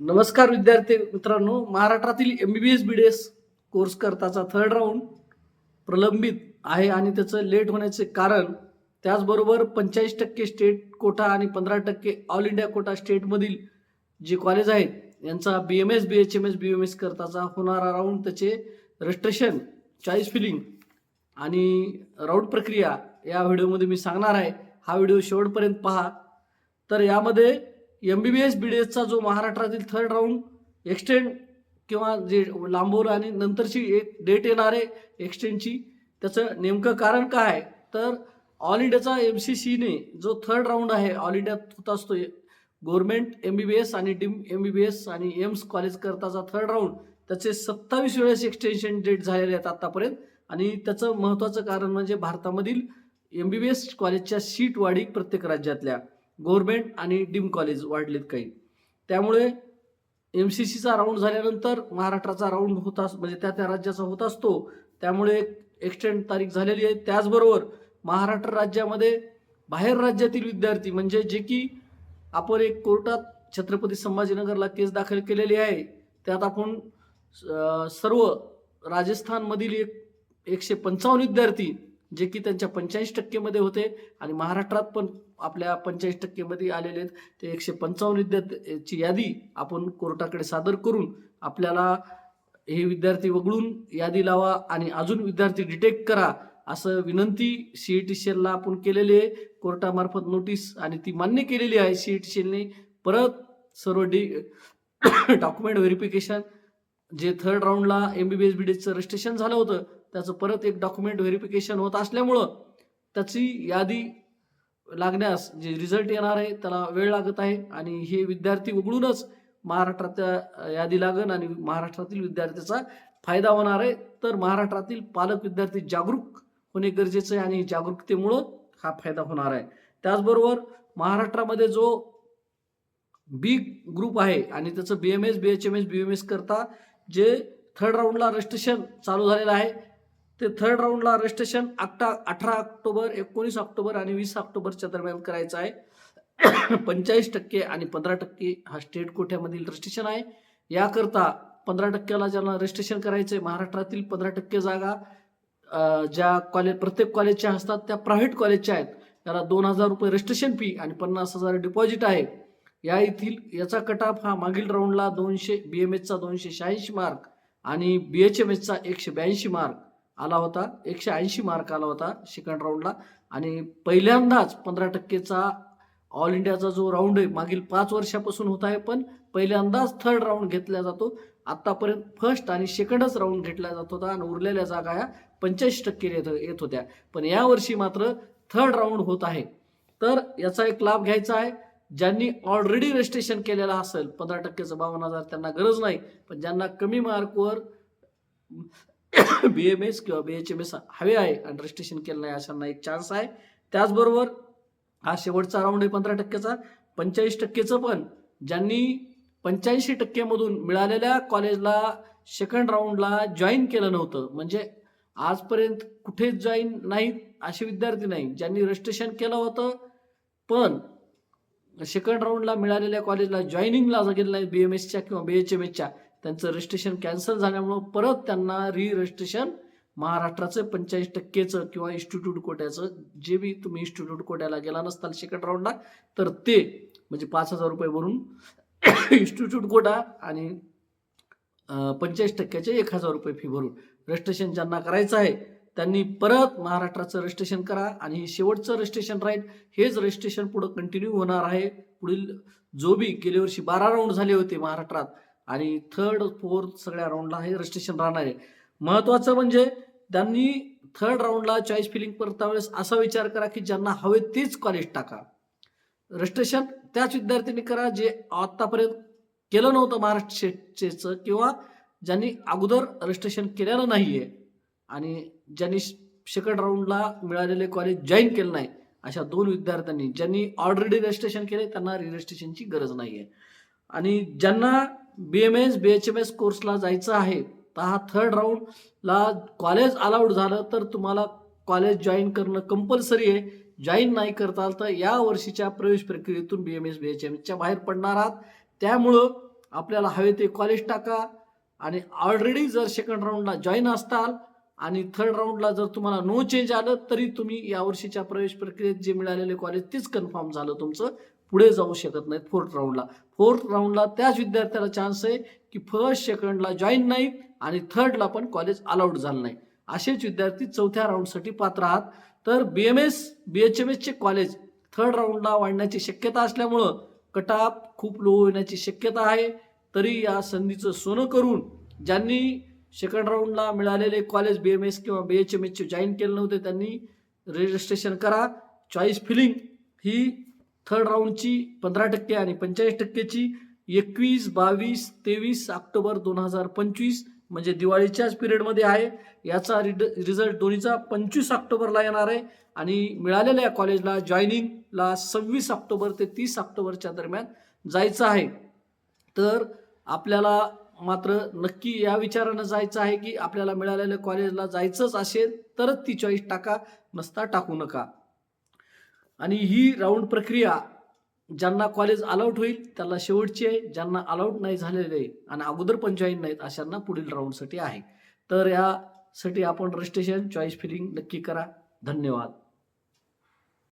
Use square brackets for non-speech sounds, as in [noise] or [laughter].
नमस्कार विद्यार्थी मित्रांनो महाराष्ट्रातील M B B S B D S course करताचा third round प्रलंबित आहे आणि त्याचं लेट होण्याचे कारण त्याचबरोबर पंचेचाळीस टक्के स्टेट कोटा आणि पंधरा टक्के ऑल इंडिया कोटा स्टेटमधील जे कॉलेज आहेत यांचा B M S B H M S B M S करताचा होणारा राऊंड त्याचे रजिस्ट्रेशन चॉईस फिलिंग आणि राऊंड प्रक्रिया या व्हिडिओमध्ये मी सांगणार आहे. हा व्हिडिओ शेवटपर्यंत पहा. तर यामध्ये M B B S B D एसचा जो महाराष्ट्रातील थर्ड राऊंड एक्सटेंड किंवा जे लांबोर आणि नंतरची एक डेट येणार आहे एक्सटेंडची त्याचं नेमकं कारण काय आहे? तर ऑल इंडियाचा एम सी सीने जो थर्ड राऊंड आहे ऑल इंडियात होत असतो government M B B S आणि deemed M B B S आणि एम्स कॉलेज करताचा थर्ड राऊंड त्याचे सत्तावीस वेळेस एक्सटेन्शन डेट झालेले आहेत आत्तापर्यंत आणि त्याचं महत्त्वाचं कारण म्हणजे भारतामधील एम बी बी एस कॉलेजच्या सीट वाढी प्रत्येक राज्यातल्या. गव्हर्मेंट आणि डीम कॉलेज वाढलेत काही. त्यामुळे एम सी सीचा राऊंड झाल्यानंतर महाराष्ट्राचा राऊंड होत अस म्हणजे त्या त्या राज्याचा होत असतो. त्यामुळे एक एक्सटेंड तारीख झालेली आहे. त्याचबरोबर महाराष्ट्र राज्यामध्ये बाहेर राज्यातील विद्यार्थी म्हणजे जे की आपण एक कोर्टात छत्रपती संभाजीनगरला केस दाखल केलेली आहे. त्यात आपण सर्व राजस्थानमधील एक एकशे पंचावन्न विद्यार्थी जे की त्यांच्या पंच्याऐंशी टक्केमध्ये होते. आणि महाराष्ट्रात पण आपल्या पंच्याऐंशी टक्केमध्ये आलेले आहेत. ते एकशे पंचावन्न विद्यार्थ्याची यादी आपण कोर्टाकडे सादर करून आपल्याला हे विद्यार्थी वगळून यादी लावा आणि अजून विद्यार्थी डिटेक्ट करा असं विनंती सी ई टी सेलला आपण केलेली आहे. कोर्टामार्फत नोटीस आणि ती मान्य केलेली आहे सी ई टी सेलने. परत सर्व डी [coughs] डॉक्युमेंट व्हेरिफिकेशन जे third राऊंडला M B B S B डीचं registration झालं होतं. त्याचं परत एक डॉक्युमेंट व्हेरिफिकेशन होत असल्यामुळं त्याची यादी लागण्यास जे रिझल्ट येणार आहे त्याला वेळ लागत आहे आणि हे विद्यार्थी उघडूनच महाराष्ट्राच्या यादी लागन आणि महाराष्ट्रातील विद्यार्थ्याचा फायदा होणार आहे. तर महाराष्ट्रातील पालक विद्यार्थी जागरूक होणे गरजेचं आहे आणि जागरूकतेमुळं हा फायदा होणार आहे. त्याचबरोबर महाराष्ट्रामध्ये जो बी ग्रुप आहे आणि त्याचं B M S B H M S B M S करता जे थर्ड राऊंडला रजिस्ट्रेशन चालू झालेलं आहे ते थर्ड राऊंडला रजिस्ट्रेशन अठरा अठरा ऑक्टोबर एकोणीस ऑक्टोबर आणि वीस ऑक्टोबरच्या दरम्यान करायचं आहे. [coughs] पंचेचाळीस टक्के आणि पंधरा टक्के हा स्टेट कोठ्यामधील रजिस्ट्रेशन आहे. याकरता पंधरा टक्क्याला ज्यांना रजिस्ट्रेशन करायचं आहे महाराष्ट्रातील पंधरा टक्के जागा ज्या कॉलेज प्रत्येक कॉलेजच्या असतात त्या प्रायव्हेट कॉलेजच्या आहेत. त्याला दोन हजार रुपये रजिस्ट्रेशन फी आणि पन्नास हजार डिपॉझिट आहे. या येथील याचा कटाफ हा मागील राऊंडला दोनशे बी एम एचचा दोनशे शहाऐंशी मार्क आणि बी एच एम एचचा एकशे ब्याऐंशी मार्क आला होता. एकशे ऐंशी मार्क आला होता सेकंड राऊंडला आणि पहिल्यांदाच पंधरा टक्केचा ऑल इंडियाचा जो राऊंड आहे मागील पाच वर्षापासून होत आहे पण पहिल्यांदाच थर्ड राऊंड घेतला जातो. आत्तापर्यंत फर्स्ट आणि सेकंडच राऊंड घेतला जात होता आणि उरलेल्या जागा या पंच्याऐंशी टक्के येत येत होत्या. पण यावर्षी मात्र थर्ड राऊंड होत आहे. तर याचा एक लाभ घ्यायचा आहे. ज्यांनी ऑलरेडी रजिस्ट्रेशन केलेलं असेल पंधरा टक्केचं बावन्न हजार त्यांना गरज नाही पण ज्यांना कमी मार्कवर बी एम एस किंवा बी एच एम एस हवे आहे. आणि रजिस्ट्रेशन केलं नाही अशांना एक चान्स आहे. त्याचबरोबर हा शेवटचा राऊंड आहे पंधरा टक्क्याचा. पंचेचाळीस टक्केचं पण ज्यांनी पंच्याऐंशी टक्केमधून मिळालेल्या कॉलेजला सेकंड राऊंडला जॉईन केलं नव्हतं. म्हणजे आजपर्यंत कुठेच जॉईन नाहीत असे विद्यार्थी नाही. ज्यांनी रजिस्ट्रेशन केलं होतं पण सेकंड राऊंडला मिळालेल्या कॉलेजला जॉईनिंगला गेलं नाही बी एम एसच्या किंवा बी एच एम एसच्या त्यांचं रजिस्ट्रेशन कॅन्सल झाल्यामुळं परत त्यांना री रजिस्ट्रेशन महाराष्ट्राचं पंचेचाळीस टक्केचं किंवा इन्स्टिट्यूट कोट्याचं जे बी तुम्ही इन्स्टिट्यूट कोट्याला गेला नसताल सेकंड राऊंडला तर ते म्हणजे पाच हजार रुपये भरून [coughs] इन्स्टिट्यूट कोटा आणि पंचेचाळीस टक्क्याचे एक हजार रुपये फी भरून रजिस्ट्रेशन ज्यांना करायचं आहे त्यांनी परत महाराष्ट्राचं रजिस्ट्रेशन करा आणि हे शेवटचं रजिस्ट्रेशन राहील हेच रजिस्ट्रेशन पुढं कंटिन्यू होणार आहे. पुढील जो बी गेल्या वर्षी बारा राऊंड झाले होते महाराष्ट्रात आणि थर्ड फोर्थ सगळ्या राऊंडला हे रजिस्ट्रेशन राहणार आहे. महत्त्वाचं म्हणजे त्यांनी थर्ड राऊंडला चॉईस फिलिंग करता वेळेस असा विचार करा की ज्यांना हवे तेच कॉलेज टाका. रजिस्ट्रेशन त्याच विद्यार्थ्यांनी करा जे आत्तापर्यंत केलं नव्हतं महाराष्ट्र स्टेटचं किंवा ज्यांनी अगोदर रजिस्ट्रेशन केलेलं नाही आहे आणि ज्यांनी सेकंड राऊंडला मिळालेले कॉलेज जॉईन केलं नाही अशा दोन विद्यार्थ्यांनी ज्यांनी ऑलरेडी रजिस्ट्रेशन केले त्यांना रिरजिस्ट्रेशनची गरज नाही आहे आणि ज्यांना B M S B H M S कोर्सला जायचं आहे. तर हा थर्ड राऊंडला कॉलेज अलाउड झालं तर तुम्हाला कॉलेज जॉईन करणं कंपल्सरी आहे. जॉईन नाही करता आलं तर या वर्षीच्या प्रवेश प्रक्रियेतून B M S B H M एसच्या बाहेर पडणार आहात. त्यामुळं आपल्याला हवे ते कॉलेज टाका. आणि ऑलरेडी जर सेकंड राऊंडला जॉईन असताल आणि थर्ड राऊंडला जर तुम्हाला नो चेंज आलं तरी तुम्ही यावर्षीच्या प्रवेश प्रक्रियेत जे मिळालेले कॉलेज तेच कन्फर्म झालं तुमचं. पुढे जाऊ शकत नाहीत फोर्थ राऊंडला फोर्थ राऊंडला त्याच विद्यार्थ्याला चान्स आहे की फर्स्ट सेकंडला जॉईन नाही आणि थर्डला पण कॉलेज अलाउड झालं नाही. असेच विद्यार्थी चौथ्या राऊंडसाठी पात्र आहात. तर B M S B H M एसचे कॉलेज थर्ड राऊंडला वाढण्याची शक्यता असल्यामुळं कटाप खूप लो होण्याची शक्यता आहे. तरी या संधीचं सोनं करून ज्यांनी सेकंड राऊंडला मिळालेले कॉलेज बी एम एस किंवा बी एच एम एसचे जॉईन केले नव्हते त्यांनी रजिस्ट्रेशन करा. चॉईस फिलिंग ही थर्ड राऊंडची पंधरा टक्के आणि पंचेचाळीस टक्केची एकवीस बावीस तेवीस ऑक्टोबर दोन हजार पंचवीस म्हणजे दिवाळीच्याच पिरियडमध्ये आहे. याचा रिड रिझल्ट दोन्हीचा पंचवीस ऑक्टोबरला येणार आहे आणि मिळालेल्या या कॉलेजला जॉईनिंगला सव्वीस ऑक्टोबर ते तीस ऑक्टोबरच्या दरम्यान जायचं आहे. तर आपल्याला मात्र नक्की या विचारानं जायचं आहे की आपल्याला मिळालेल्या कॉलेजला जायचंच असेल तरच ती चॉईस टाका नसता टाकू नका. आणि ही राऊंड प्रक्रिया ज्यांना कॉलेज अलाउट होईल त्याला शेवटची आहे. ज्यांना अलाउट नाही झालेले आहे आणि अगोदर पण जॉईन नाहीत अशांना पुढील राऊंडसाठी आहे. तर यासाठी आपण रजिस्ट्रेशन चॉईस फिलिंग नक्की करा. धन्यवाद.